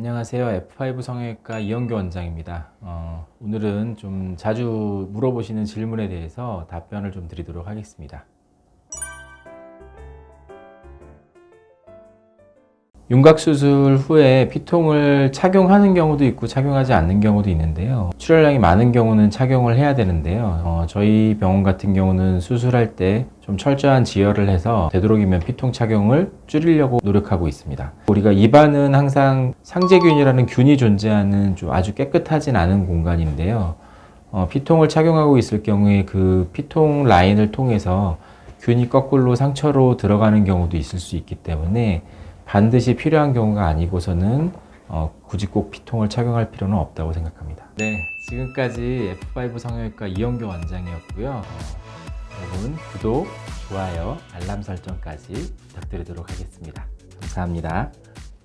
안녕하세요. F5 성형외과 이영교 원장입니다. 어, 오늘은 좀 자주 물어보시는 질문에 대해서 답변을 좀 드리도록 하겠습니다. 윤곽 수술 후에 피통을 착용하는 경우도 있고 착용하지 않는 경우도 있는데요. 출혈량이 많은 경우는 착용을 해야 되는데요. 어, 저희 병원 같은 경우는 수술할 때 좀 철저한 지혈을 해서 되도록이면 피통 착용을 줄이려고 노력하고 있습니다. 우리가 입안은 항상 상제균이라는 균이 존재하는 좀 아주 깨끗하진 않은 공간인데요. 어, 피통을 착용하고 있을 경우에 그 피통 라인을 통해서 균이 거꾸로 상처로 들어가는 경우도 있을 수 있기 때문에 반드시 필요한 경우가 아니고서는 어, 굳이 꼭 피통을 착용할 필요는 없다고 생각합니다. 네, 지금까지 F5 성형외과 이영교 원장이었고요. 어, 여러분 구독, 좋아요, 알람 설정까지 부탁드리도록 하겠습니다. 감사합니다.